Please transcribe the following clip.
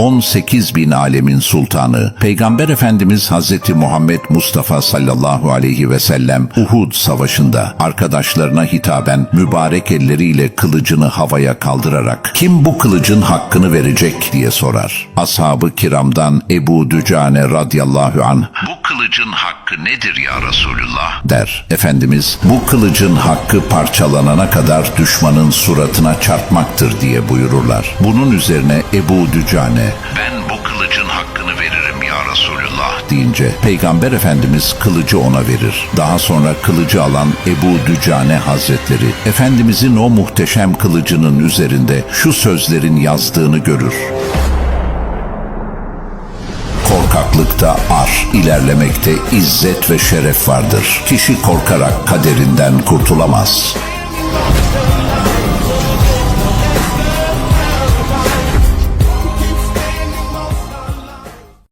18 bin alemin sultanı, Peygamber Efendimiz Hazreti Muhammed Mustafa sallallahu aleyhi ve sellem Uhud savaşında arkadaşlarına hitaben mübarek elleriyle kılıcını havaya kaldırarak kim bu kılıcın hakkını verecek diye sorar. Ashab-ı kiramdan Ebu Dücane radıyallahu an bu kılıcın hakkı nedir ya Resulullah der. Efendimiz bu kılıcın hakkı parçalanana kadar düşmanın suratına çarpmaktır diye buyururlar. Bunun üzerine Ebu Dücane ben bu kılıcın hakkını veririm ya Resulullah deyince Peygamber Efendimiz kılıcı ona verir. Daha sonra kılıcı alan Ebu Dücane Hazretleri Efendimizin o muhteşem kılıcının üzerinde şu sözlerin yazdığını görür. Korkaklıkta ar, ilerlemekte izzet ve şeref vardır. Kişi korkarak kaderinden kurtulamaz.